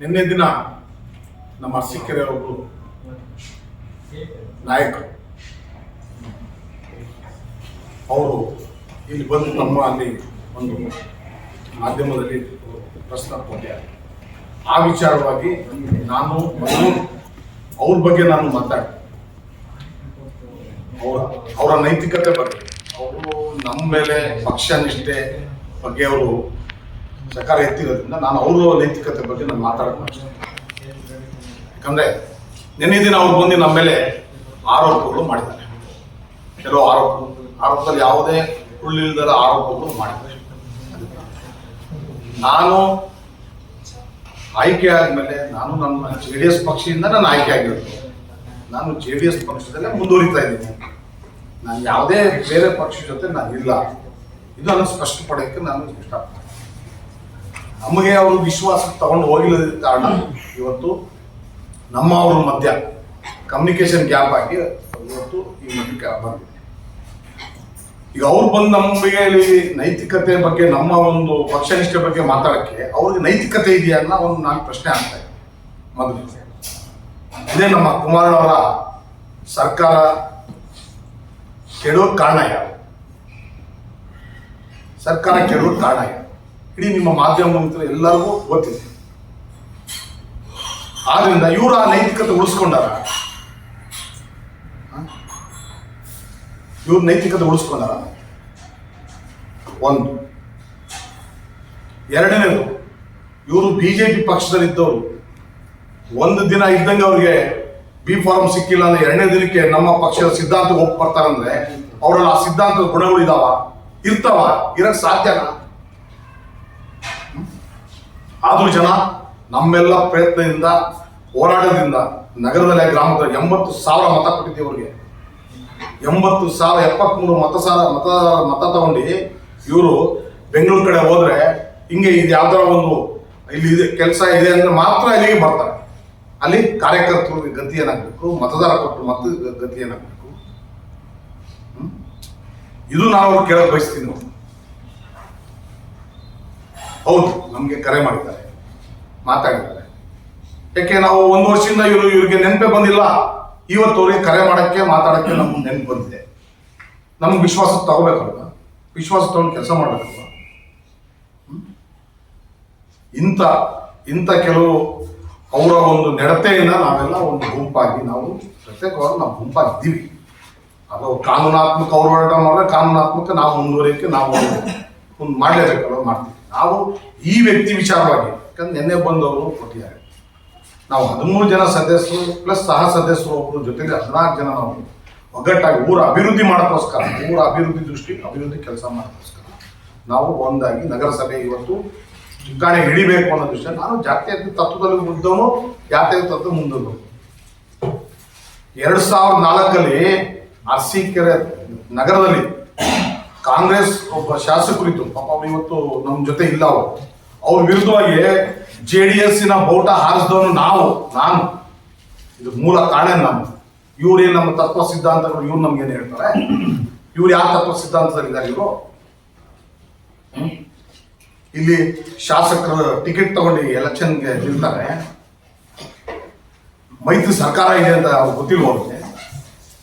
ನಿನ್ನೆ ದಿನ ನಮ್ಮ ಸಿಕ್ಕರೆ ಅವರು ನಾಯಕರು. ಅವರು ಇಲ್ಲಿ ಬಂದು ನಮ್ಮ ಅಲ್ಲಿ ಒಂದು ಮಾಧ್ಯಮದಲ್ಲಿ ಪ್ರಶ್ನೆ ಕೊಟ್ಟಿದ್ದಾರೆ ಆ ವಿಚಾರವಾಗಿ ನಾನು ಅವ್ರ ಬಗ್ಗೆ ನಾನು ಮಾತಾಡ್ತೀನಿ. ಅವರ ಅವರ ನೈತಿಕತೆ ಬಗ್ಗೆ. ಅವರು ನಮ್ಮ ಮೇಲೆ ಪಕ್ಷ ನಿಷ್ಠೆ ಬಗ್ಗೆ ಅವರು ಸಕಾರ ಎತ್ತಿರೋದ್ರಿಂದ ನಾನು ಅವರ ನೈತಿಕತೆ ಬಗ್ಗೆ ನಾನು ಮಾತಾಡೋಕೆ ಯಾಕಂದ್ರೆ ನಿನ್ನೆ ದಿನ ಅವ್ರು ಬಂದು ನಮ್ಮ ಮೇಲೆ ಆರೋಪಗಳು ಮಾಡಿದ್ದಾರೆ. ಕೆಲವು ಆರೋಪ, ಆರೋಪದಲ್ಲಿ ಯಾವುದೇ ಸುಳ್ಳಿಲ್ಲದ ಆರೋಪಗಳು ಮಾಡಿದ್ದಾರೆ. ನಾನು ಆಯ್ಕೆ ಆದ್ಮೇಲೆ ನಾನು ನನ್ನ ಜೆ ಡಿ ಎಸ್ ಪಕ್ಷದಿಂದ ನಾನು ಆಯ್ಕೆ ಆಗಿರೋದು. ನಾನು ಜೆ ಡಿ ಎಸ್ ಪಕ್ಷದಲ್ಲೇ ಮುಂದುವರಿತಾ ಇದ್ದೀನಿ. ನಾನು ಯಾವುದೇ ಬೇರೆ ಪಕ್ಷ ಜೊತೆ ನಾನು ಇಲ್ಲ. ಇದು ನಾನು ಸ್ಪಷ್ಟಪಡೋಕ್ಕೆ ನಾನು ಇಷ್ಟಪಡ್ತೀನಿ. ನಮಗೆ ಅವರು ವಿಶ್ವಾಸ ತಗೊಂಡು ಹೋಗಿಲ್ಲದ ಕಾರಣ ಇವತ್ತು ನಮ್ಮ ಅವ್ರ ಮಧ್ಯ ಕಮ್ಯುನಿಕೇಶನ್ ಗ್ಯಾಪ್ ಆಗಿ ಇವತ್ತು ಈ ಮಟ್ಟಕ್ಕೆ ಬಂದಿದೆ. ಈಗ ಅವ್ರು ಬಂದು ನಮಗೆ ನೈತಿಕತೆ ಬಗ್ಗೆ ನಮ್ಮ ಒಂದು ಪಕ್ಷನಿಷ್ಠೆ ಬಗ್ಗೆ ಮಾತಾಡಕ್ಕೆ ಅವ್ರಿಗೆ ನೈತಿಕತೆ ಇದೆಯಾ ಅನ್ನೋ ಒಂದು ನಾನು ಪ್ರಶ್ನೆ ಆಗ್ತಾ ಇದೆ ಮೊದಲು ಇದೇ ನಮ್ಮ ಕುಮಾರಣ್ಣವರ ಸರ್ಕಾರ ಕೆಡುವ ಕಾರಣ ಯಾವ ಸರ್ಕಾರ ಕೆಡುವ ಕಾರಣ ಯಾರು? ಇಡೀ ನಿಮ್ಮ ಮಾಧ್ಯಮ ಎಲ್ಲರಿಗೂ ಗೊತ್ತಿದೆ. ಆದ್ರಿಂದ ಇವರು ಆ ನೈತಿಕತೆ ಉಳಿಸ್ಕೊಂಡಾರ? ಇವ್ರ ನೈತಿಕತೆ ಉಳಿಸ್ಕೊಂಡಾರ? ಒಂದು. ಎರಡನೇದು, ಇವರು ಬಿಜೆಪಿ ಪಕ್ಷದಲ್ಲಿದ್ದವರು. ಒಂದು ದಿನ ಇದ್ದಂಗೆ ಅವ್ರಿಗೆ ಬಿ ಫಾರ್ಮ್ ಸಿಕ್ಕಿಲ್ಲ ಅಂದ್ರೆ ಎರಡನೇ ದಿನಕ್ಕೆ ನಮ್ಮ ಪಕ್ಷದ ಸಿದ್ಧಾಂತ ಒಪ್ಪು ಬರ್ತಾರಂದ್ರೆ, ಅವರಲ್ಲಿ ಆ ಸಿದ್ಧಾಂತದ ಗುಣಗಳು ಇದಾವ? ಇರ್ತಾವ? ಇರಕ್ ಸಾಧ್ಯನಾ? ಆದ್ರೂ ಜನ ನಮ್ಮೆಲ್ಲ ಪ್ರಯತ್ನದಿಂದ, ಹೋರಾಟದಿಂದ ನಗರದಲ್ಲಿ ಗ್ರಾಮದ ಎಂಬತ್ತು ಸಾವಿರ ಮತ ಕೊಟ್ಟಿದ್ದೆ ಅವ್ರಿಗೆ. ಎಂಬತ್ತು ಸಾವಿರ, ಎಪ್ಪತ್ಮೂರು ಮತ ಸಾವಿರ ಮತ ಮತ ತಗೊಂಡು ಇವರು ಬೆಂಗಳೂರು ಕಡೆ ಹೋದ್ರೆ ಹಿಂಗೆ ಇದು ಯಾವ್ದಾರ ಒಂದು ಇಲ್ಲಿ ಇದೆ, ಕೆಲಸ ಇದೆ ಅಂದ್ರೆ ಮಾತ್ರ ಇಲ್ಲಿಗೆ ಬರ್ತಾರೆ. ಅಲ್ಲಿ ಕಾರ್ಯಕರ್ತರಿಗೆ ಗತಿ ಏನಾಗಬೇಕು ಮತದಾರ ಕೊಟ್ಟು ಮತ ಗತಿ ಏನಾಗಬೇಕು ಇದು ನಾವು ಕೇಳಕ್ ಬಯಸ್ತೀನಿ. ನಾವು. ಹೌದು, ನಮಗೆ ಕರೆ ಮಾಡಿದ್ದಾರೆ. ಮಾತಾಡಿದ್ದಾರೆ. ಯಾಕೆ ನಾವು ಒಂದು ವರ್ಷದಿಂದ ಇವರು ಇವರಿಗೆ ನೆನಪೇ ಬಂದಿಲ್ಲ. ಇವತ್ತು ಅವ್ರಿಗೆ ಕರೆ ಮಾಡಕ್ಕೆ, ಮಾತಾಡಕ್ಕೆ ನಮ್ಗೆ ನೆನಪು ಬಂದಿದೆ. ನಮ್ಗೆ ವಿಶ್ವಾಸ ತಗೋಬೇಕಲ್ವ? ವಿಶ್ವಾಸ ತಗೊಂಡು ಕೆಲಸ ಮಾಡ್ಬೇಕಲ್ವ? ಇಂಥ ಇಂಥ ಕೆಲವು ಅವರ ಒಂದು ನಡತೆಯಿಂದ ನಾವೆಲ್ಲ ಒಂದು ಗುಂಪಾಗಿ ನಾವು ಪ್ರತ್ಯೇಕವಾಗಿ ನಾವು ಗುಂಪಾಗಿದ್ದೀವಿ. ಅದು ಕಾನೂನಾತ್ಮಕ ಅವ್ರು ಹೋರಾಟ ಮಾಡಿದ್ರೆ ಕಾನೂನಾತ್ಮಕ ನಾವು ಮುಂದುವರಿಯಕ್ಕೆ ನಾವು ಒಂದು ಮಾಡಲೇಬೇಕಲ್ವ ಮಾಡ್ತೀವಿ. ನಾವು ಈ ವ್ಯಕ್ತಿ ವಿಚಾರವಾಗಿ, ಯಾಕಂದ್ರೆ ನಿನ್ನೆ ಬಂದವರು ಕೊಟ್ಟಿದ್ದಾರೆ. ನಾವು ಹದಿಮೂರು ಜನ ಸದಸ್ಯರು ಪ್ಲಸ್ ಸಹ ಸದಸ್ಯರು ಒಬ್ಬರು ಜೊತೆಗೆ ಹದಿನಾಲ್ಕು ಜನ ನಾವು ಒಗ್ಗಟ್ಟಾಗಿ ಊರ ಅಭಿವೃದ್ಧಿ ಮಾಡೋಕ್ಕೋಸ್ಕರ, ಊರ ಅಭಿವೃದ್ಧಿ ದೃಷ್ಟಿ, ಅಭಿವೃದ್ಧಿ ಕೆಲಸ ಮಾಡೋಕ್ಕೋಸ್ಕರ ನಾವು ಒಂದಾಗಿ ನಗರಸಭೆ ಇವತ್ತು ಚುಕ್ಕಾಣಿ ಹಿಡಿಬೇಕು ಅನ್ನೋ ದೃಷ್ಟಿ ನಾನು ಜಾತ್ಯತೀತ ತತ್ವದಲ್ಲಿ ಮುದ್ದವನು ಜಾತ್ಯತೀತ ತತ್ವ ಮುಂದೆ ಎರಡು ಸಾವಿರದ ನಾಲ್ಕಲ್ಲಿ ಅರಸೀಕೆರೆ ನಗರದಲ್ಲಿ ಕಾಂಗ್ರೆಸ್ ಒಬ್ಬ ಶಾಸಕರಿತ್ತು ಪಾಪ ಅವ್ರು ಇವತ್ತು ನಮ್ಮ ಜೊತೆ ಇಲ್ಲ ಅವರು. ಅವ್ರ ವಿರುದ್ಧವಾಗಿ ಜೆ ಡಿ ಎಸ್ಸಿನ ಬೌಟ ಹಾರಿಸಿದವನು ನಾವು, ನಾನು. ಇದು ಮೂಲ ಕಾರಣ ನಾನು ಇವ್ರೇನು ನಮ್ಮ ತತ್ವ ಸಿದ್ಧಾಂತಗಳು, ಇವ್ರು ನಮ್ಗೇನು ಹೇಳ್ತಾರೆ? ಇವ್ರು ಯಾವ ತತ್ವ ಸಿದ್ಧಾಂತದಲ್ಲಿದ್ದಾರೆ ಇವರು? ಇಲ್ಲಿ ಶಾಸಕರು ಟಿಕೆಟ್ ತಗೊಂಡು ಎಲೆಕ್ಷನ್ಗೆ ನಿಲ್ತಾರೆ. ಮೈತ್ರಿ ಸರ್ಕಾರ ಇದೆ ಅಂತ ಅವ್ರು ಗೊತ್ತಿಲ್ಲ ಅವ್ರಿಗೆ?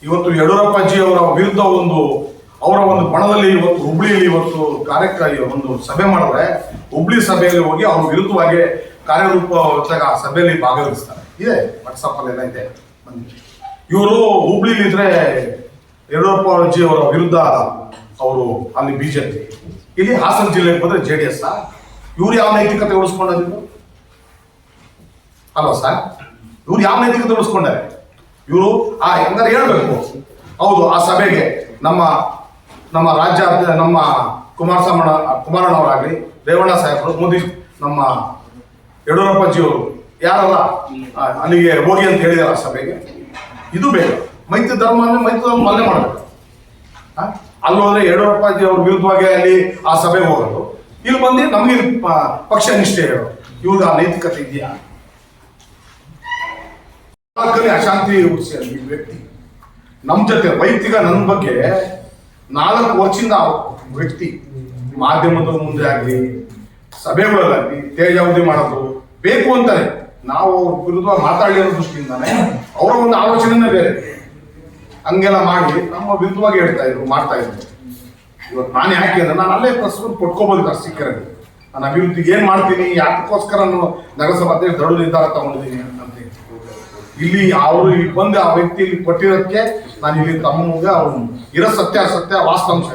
ಇವತ್ತು ಯಡಿಯೂರಪ್ಪಾಜಿ ಅವರ ವಿರುದ್ಧ ಒಂದು ಅವರ ಒಂದು ಬಣದಲ್ಲಿ ಇವತ್ತು, ಹುಬ್ಳಿಯಲ್ಲಿ ಇವತ್ತು ಕಾರ್ಯಕ್ರಮ ಒಂದು ಸಭೆ ಮಾಡಿದ್ರೆ, ಹುಬ್ಳಿ ಸಭೆಯಲ್ಲಿ ಹೋಗಿ ಅವ್ರ ವಿರುದ್ಧವಾಗಿ ಕಾರ್ಯರೂಪ ಹೊತ್ತಾಗ ಆ ಸಭೆಯಲ್ಲಿ ಭಾಗವಹಿಸ್ತಾರೆ. ಇದೆ ವಾಟ್ಸಪ್ ಎಲ್ಲ ಇದೆ ಇವರು ಹುಬ್ಳಿಲಿ ಇದ್ರೆ ಯಡಿಯೂರಪ್ಪಾಜಿ ಅವರ ವಿರುದ್ಧ ಅವರು, ಅಲ್ಲಿ ಬಿಜೆಪಿ. ಇಲ್ಲಿ ಹಾಸನ ಜಿಲ್ಲೆಗೆ ಬಂದ್ರೆ ಜೆ ಡಿ ಎಸ್ ಇವ್ರು ಯಾವ ನೈತಿಕತೆ ಉಳಿಸ್ಕೊಂಡಿದ್ರು ಅಲ್ವಾ ಸರ್? ಇವ್ರು ಯಾವ ನೈತಿಕತೆ ಉಳಿಸ್ಕೊಂಡಾರೆ? ಇವರು, ಆ, ಹೆಂಗಾರೆ ಹೇಳ್ಬೇಕು. ಹೌದು, ಆ ಸಭೆಗೆ ನಮ್ಮ ನಮ್ಮ ರಾಜ್ಯ, ನಮ್ಮ ಕುಮಾರಸ್ವಾಮಿ ಕುಮಾರಣ್ಣವರಾಗಲಿ ರೇವಣ್ಣ ಸಾಹೇಬರು, ಮೋದಿ ನಮ್ಮ ಯಡಿಯೂರಪ್ಪಜಿಯವರು ಯಾರಲ್ಲ? ಅಲ್ಲಿಗೆ ಹೋಗಿ ಅಂತ ಹೇಳಿದಾರೆ ಸಭೆಗೆ. ಇದು ಬೇಗ. ಮೈತ್ರಿ ಧರ್ಮ ಅಂದ್ರೆ ಮೈತ್ರಿ ಧರ್ಮ ಮಲ್ಲೆ ಮಾಡಬೇಕು? ಅಲ್ಲಿ ಹೋದ್ರೆ ಯಡಿಯೂರಪ್ಪಾಜಿ ಅವ್ರ ವಿರುದ್ಧವಾಗಿ ಅಲ್ಲಿ ಆ ಸಭೆಗೆ ಹೋಗೋದು. ಇಲ್ಲಿ ಬಂದು ನಮಗೆ ಪಕ್ಷ ನಿಷ್ಠೆ ಹೇಳೋದು. ಇವ್ರಿಗೆ ಆ ನೈತಿಕತೆ ಇದೆಯಾ? ಅಶಾಂತಿ ಹುಟ್ಟಿಸಿ ವ್ಯಕ್ತಿ. ನಮ್ಮ ಜೊತೆ ವೈಯಕ್ತಿಕ ನನ್ನ ಬಗ್ಗೆ ನಾಲ್ಕು ವರ್ಷದಿಂದ ವ್ಯಕ್ತಿ ಮಾಧ್ಯಮದ ಮುಂದೆ ಆಗಲಿ, ಸಭೆಗಳಲ್ಲಾಗಲಿ, ತೇಜಾವಧಿ ಮಾಡೋದು ಬೇಕು ಅಂತಾನೆ. ನಾವು ಅವ್ರ ವಿರುದ್ಧ ಮಾತಾಡಲಿ ಅನ್ನೋ ದೃಷ್ಟಿಯಿಂದಾನೆ ಅವರ ಒಂದು ಆಲೋಚನೆನೇ ಬೇರೆ. ಹಂಗೆಲ್ಲ ಮಾಡಿ ನಮ್ಮ ವಿರುದ್ಧವಾಗಿ ಹೇಳ್ತಾ ಇದ್ರು, ಮಾಡ್ತಾ ಇದ್ರು. ಇವತ್ತು ನಾನು ಯಾಕೆ ಅಂದ್ರೆ ನಾನು ಅಲ್ಲೇ ಪ್ರಸ್ತುತ ಕೊಟ್ಕೋಬೋದು ಸಿಕ್ಕರೆ ನಾನು ಅಭಿವೃದ್ಧಿಗೆ ಏನ್ ಮಾಡ್ತೀನಿ ಯಾಕೋಸ್ಕರ ನಗರಸಭಾ ಅಧ್ಯಕ್ಷ ದೃಢ ನಿರ್ಧಾರ ತಗೊಂಡಿದ್ದೀನಿ ಅಂತ. ಇಲ್ಲಿ ಅವರು ಇಲ್ಲಿ ಬಂದು ಆ ವ್ಯಕ್ತಿ ಇಲ್ಲಿ ಕೊಟ್ಟಿರೋದಕ್ಕೆ ನಾನು ಇಲ್ಲಿ ತಮ್ಮಗೆ ಅವ್ರು ಇರೋ ಸತ್ಯ ಸತ್ಯ ವಾಸ್ತವಾಂಶ